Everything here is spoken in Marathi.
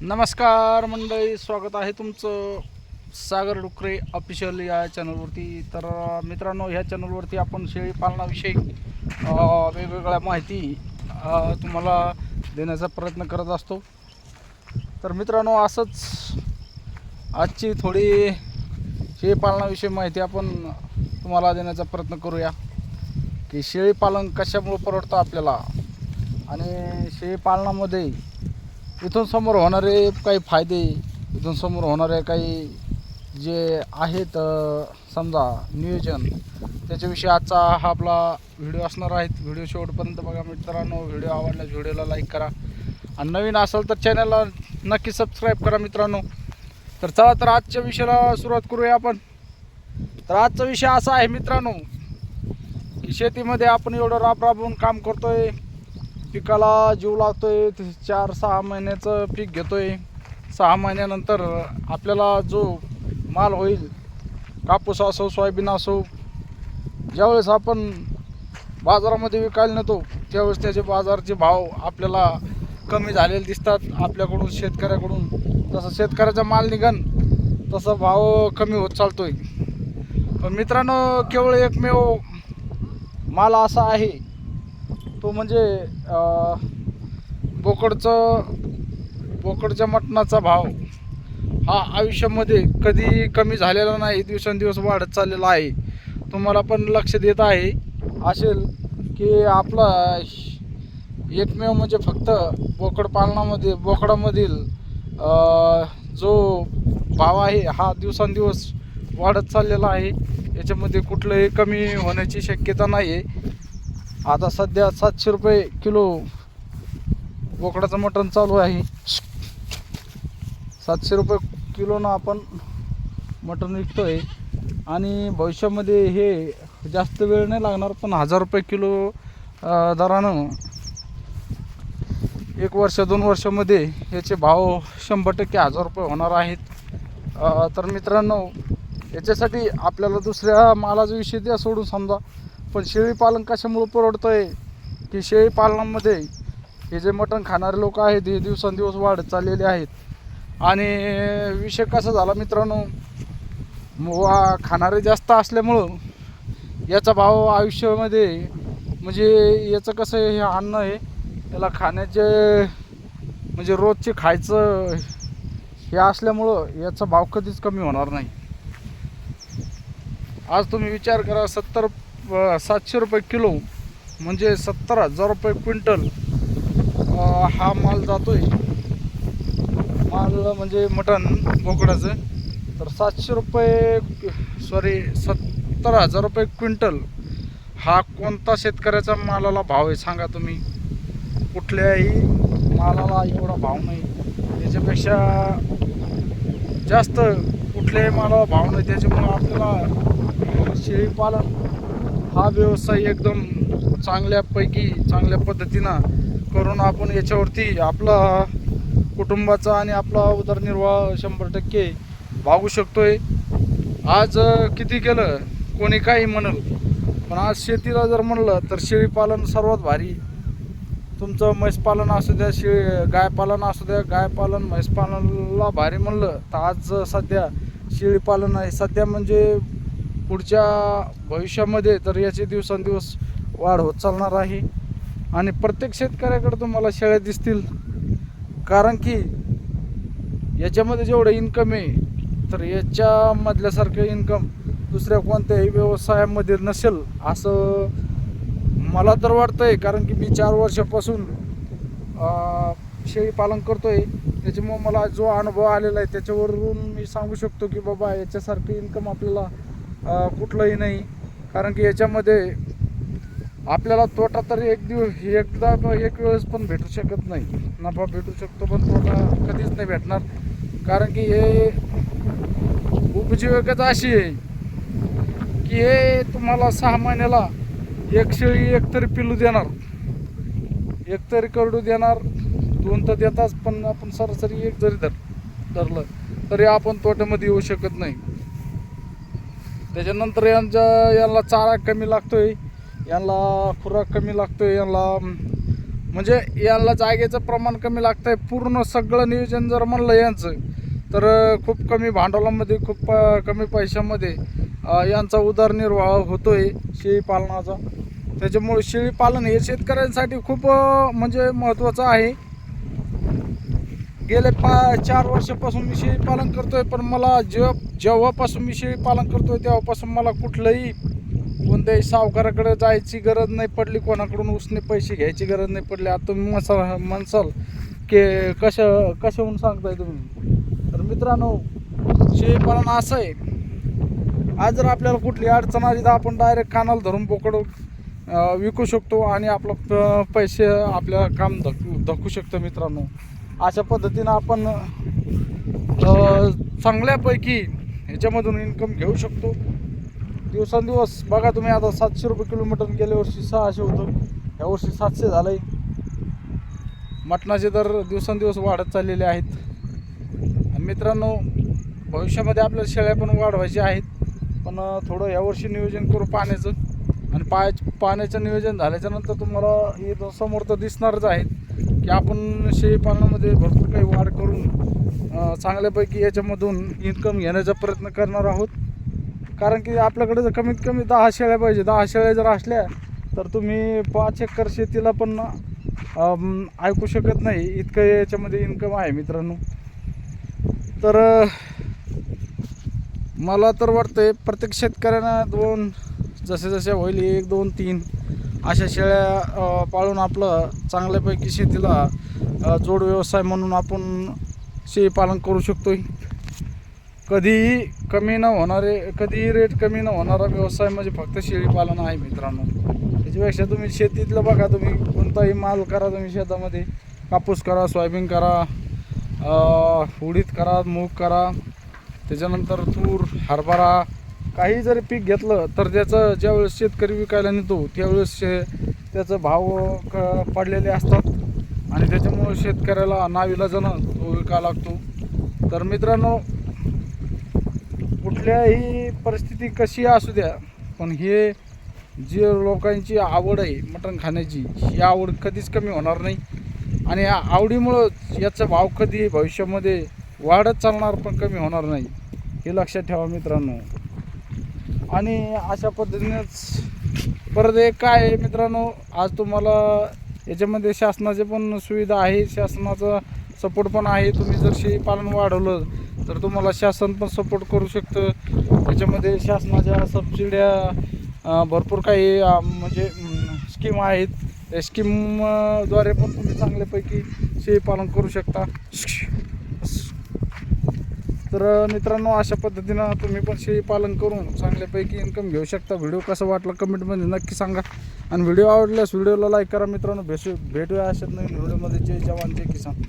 नमस्कार मंडळी स्वागत आहे तुमचं सागर डुकरे ऑफिशियल या चॅनलवरती तर मित्रांनो ह्या चॅनलवरती आपण शेळी पालनाविषयी वेगवेगळ्या माहिती तुम्हाला देण्याचा प्रयत्न करत असतो. तर मित्रांनो असंच आजची थोडी शेळी पालनाविषयी माहिती आपण तुम्हाला देण्याचा प्रयत्न करूया. की शेळी पालन कशामुळे परवडतं आपल्याला? आणि शेळी पालनामध्ये इथून समोर होणारे काही फायदे इथून समोर होणारे काही जे आहेत समजा नियोजन त्याच्याविषयी आजचा हा आपला व्हिडिओ असणार आहे. व्हिडिओ शेवटपर्यंत बघा मित्रांनो. व्हिडिओ आवडल्यास व्हिडिओला लाईक करा. आणि नवीन असेल तर चॅनलला नक्की सबस्क्राईब करा मित्रांनो. तर चला तर आजच्या विषयाला सुरुवात करूया आपण. तर आजचा विषय असा आहे मित्रांनो की शेतीमध्ये आपण एवढं राब राबवून काम करतोय. पिकाला जीव लागतोय ते चार सहा महिन्याचं पीक घेतोय. सहा महिन्यानंतर आपल्याला जो माल होईल कापूस असो सोयाबीन असो ज्यावेळेस आपण बाजारामध्ये विकायला नेतो त्यावेळेस त्याचे बाजारचे भाव आपल्याला कमी झालेले दिसतात. आपल्याकडून शेतकऱ्याकडून. जसं शेतकऱ्याचा माल निघन तसा भाव कमी होत चालतोय. पण मित्रांनो केवळ एकमेव माल असा आहे तो म्हणजे बोकडचं बोकडच्या मटणाचा भाव हा आयुष्यामध्ये कधी कमी झालेला नाही दिवसेंदिवस वाढत चाललेला आहे. तुम्हाला पण लक्ष देत आहे. असेल की आपला एकमेव म्हणजे फक्त बोकड पालनामध्ये बोकडामधील जो भाव आहे हा दिवसेंदिवस वाढत चाललेला आहे. याच्यामध्ये कुठलंही कमी होण्याची शक्यता नाही आहे आता सध्या सातशे रुपये किलो बोकडाचं मटण चालू आहे. सातशे रुपये किलोनं आपण मटण आहे आणि भविष्यामध्ये हे जास्त वेळ नाही लागणार पण हजार रुपये किलो दरानं एक वर्ष दोन वर्षामध्ये याचे भाव शंभर टक्के हजार रुपये होणार आहेत. तर मित्रांनो याच्यासाठी आपल्याला दुसऱ्या मालाचा विषय द्या सोडून समजा. पण शेळीपालन कशामुळं परवडतं आहे की शेळीपालनामध्ये हे जे मटण खाणारे लोक आहेत हे दिवसेंदिवस वाढत चाललेले आहेत. आणि विषय कसा झाला मित्रांनो वा खाणारे जास्त असल्यामुळं याचा भाव आयुष्यामध्ये म्हणजे याचं कसं आहे, हे अन्न आहे याला खाण्याचे म्हणजे रोजचे खायचं हे असल्यामुळं याचा भाव कधीच कमी होणार नाही. आज तुम्ही विचार करा सत्तर सातशे रुपये किलो. म्हणजे सत्तर हजार रुपये क्विंटल. हा माल जातो आहे माल म्हणजे मटण बोकडाचं. तर सातशे रुपये सॉरी सत्तर हजार रुपये क्विंटल. हा कोणता शेतकऱ्याचा मालाला भाव आहे सांगा तुम्ही. कुठल्याही मालाला एवढा भाव नाही. त्याच्यापेक्षा जास्त कुठल्याही मालाला भाव नाही. त्याच्यामुळं आपल्याला शेळीपालन हा व्यवसाय एकदम चांगल्यापैकी चांगल्या पद्धतीनं करून आपण याच्यावरती आपला कुटुंबाचा आणि आपला उदरनिर्वाह शंभर टक्के भागू शकतोय. आज किती केलं? कोणी काही म्हणल. पण आज शेतीला जर म्हणलं तर शेळीपालन सर्वात भारी. तुमचं म्हैसपालन असू द्या शेळी गायपालन असू द्या गायपालन म्हैसपालनाला भारी म्हणलं. तर आज सध्या शेळीपालन आहे. सध्या म्हणजे पुढच्या भविष्यामध्ये तर याचे दिवसेंदिवस वाढ होत चालणार आहे. आणि प्रत्येक शेतकऱ्याकडे तुम्हाला शेळ्या दिसतील. कारण की याच्यामध्ये जेवढं इन्कम आहे तर याच्यामधल्यासारखं इन्कम दुसऱ्या कोणत्याही व्यवसायामध्ये नसेल असं मला तर वाटतं आहे कारण की मी चार वर्षापासून शेळीपालन शेळी पालन त्याच्यामुळं त्याच्यामुळे मला जो अनुभव आलेला आहे त्याच्यावरून मी सांगू शकतो की बाबा याच्यासारखं इन्कम आपल्याला कुठलंही नाही. कारण की याच्यामध्ये आपल्याला तोटा तर एक दिवस एकदा एक वेळेस पण भेटू शकत नाही. नफा भेटू शकतो पण तोटा कधीच नाही भेटणार. कारण की हे उपजीविकाच अशी आहे की हे तुम्हाला सहा महिन्याला एक शेळी एक तरी पिल्लू देणार. एक तरी करडू देणार. दोन तर देताच पण आपण सरासरी एक जरी धर धरलं तरी आपण तोट्यामध्ये येऊ शकत नाही. त्याच्यानंतर यांच्या यांना चारा कमी लागतोय यांना खुराक कमी लागतोय यांना म्हणजे यांना जागेचं प्रमाण कमी लागतंय. पूर्ण सगळं नियोजन जर म्हणलं यांचं तर खूप कमी भांडवलामध्ये खूप कमी पैशामध्ये यांचा उदरनिर्वाह होतोय आहे शेळीपालनाचा त्याच्यामुळे शेळीपालन हे शेतकऱ्यांसाठी खूप म्हणजे महत्त्वाचं आहे. गेले पा चार वर्षापासून मी शेळी पालन करतोय पण मला जेव्हा जेव्हापासून मी शेळी पालन करतोय तेव्हापासून मला कुठलंही कोणत्याही सावकाराकडे जायची गरज नाही पडली कोणाकडून उसने पैसे घ्यायची गरज नाही पडली. आता तुम्ही म्हणसाल म्हणसाल की कशा कशाहून सांगताय तुम्ही? तर मित्रांनो शेळी पालन असं आहे. आज जर आपल्याला कुठली अडचण आली तर आपण डायरेक्ट कानाला धरून बोकडू विकू शकतो आणि आपलं प- पैसे आपल्याला काम धकू धकू शकतं मित्रांनो. अशा पद्धतीनं आपण चांगल्यापैकी ह्याच्यामधून इन्कम घेऊ शकतो. दिवसांदिवस बघा तुम्ही आता सातशे रुपये किलोमीटर गेल्या वर्षी सहाशे होतं. या वर्षी सातशे झालं आहे मटणाचे दर दिवसांदिवस वाढत चाललेले आहेत. आणि मित्रांनो भविष्यामध्ये आपल्याला शेळ्या पण वाढवायच्या आहेत. पण थोडं यावर्षी नियोजन करू पाण्याचं. आणि पाय पाण्याचं नियोजन झाल्याच्यानंतर तुम्हाला हे समोर तर दिसणारच आहेत की आपण शेळीपालनामध्ये भरपूर काही वाढ करून चांगल्यापैकी याच्यामधून इन्कम घेण्याचा प्रयत्न करणार आहोत. कारण की आपल्याकडे जर कमीत कमी दहा शेळ्या पाहिजे दहा शेळ्या जर असल्या तर तुम्ही पाच एकर शेतीला पण ऐकू शकत नाही. इतकं याच्यामध्ये इन्कम आहे मित्रांनो. तर मला तर वाटतंय प्रत्येक शेतकऱ्यांना दोन जसे जसे होईल एक दोन तीन अशा शेळ्या पाळून आपलं चांगल्यापैकी शेतीला जोड व्यवसाय म्हणून आपण शेळीपालन करू शकतो कधीही कमी न होणारे कधीही रेट कमी न होणारा व्यवसाय म्हणजे फक्त शेळीपालन आहे मित्रांनो. त्याच्यापेक्षा तुम्ही शेतीतलं बघा तुम्ही कोणताही माल करा तुम्ही शेतामध्ये. कापूस करा सोयाबीन करा उडीद करा मूग करा. त्याच्यानंतर तूर हरभरा काही जरी पीक घेतलं तर त्याचं ज्यावेळेस शेतकरी विकायला नेतो त्यावेळेस शे त्याचं भाव क पडलेले असतात. आणि त्याच्यामुळं शेतकऱ्याला नाविलाजानं तो विकावा लागतो. तर मित्रांनो कुठल्याही परिस्थिती कशी असू द्या पण हे जे लोकांची आवड आहे मटण खाण्याची ही आवड कधीच कमी होणार नाही. आणि या आवडीमुळं याचा भाव कधी भविष्यामध्ये वाढत चालणार पण कमी होणार नाही. हे लक्षात ठेवा मित्रांनो. आणि अशा पद्धतीनेच परत एक काय आहे मित्रांनो आज तुम्हाला याच्यामध्ये शासनाचे पण सुविधा आहे शासनाचा सपोर्ट पण आहे. तुम्ही जर शेळीपालन वाढवलं तर तुम्हाला शासन पण सपोर्ट करू शकतं. त्याच्यामध्ये शासनाच्या सबसिड्या भरपूर काही म्हणजे स्कीम आहेत. त्या स्कीमद्वारे पण तुम्ही चांगल्यापैकी शेळीपालन करू शकता. तर मित्रांनो अशा पद्धतीनं तुम्ही पण शेळीपालन करून चांगल्यापैकी इन्कम घेऊ शकता. व्हिडिओ कसा वाटला कमेंटमध्ये नक्की सांगा. आणि व्हिडिओ आवडल्यास व्हिडिओला लाईक करा मित्रांनो. भेटू भेटूया अशाच नवीन व्हिडिओमध्ये जय जवान जय किसान.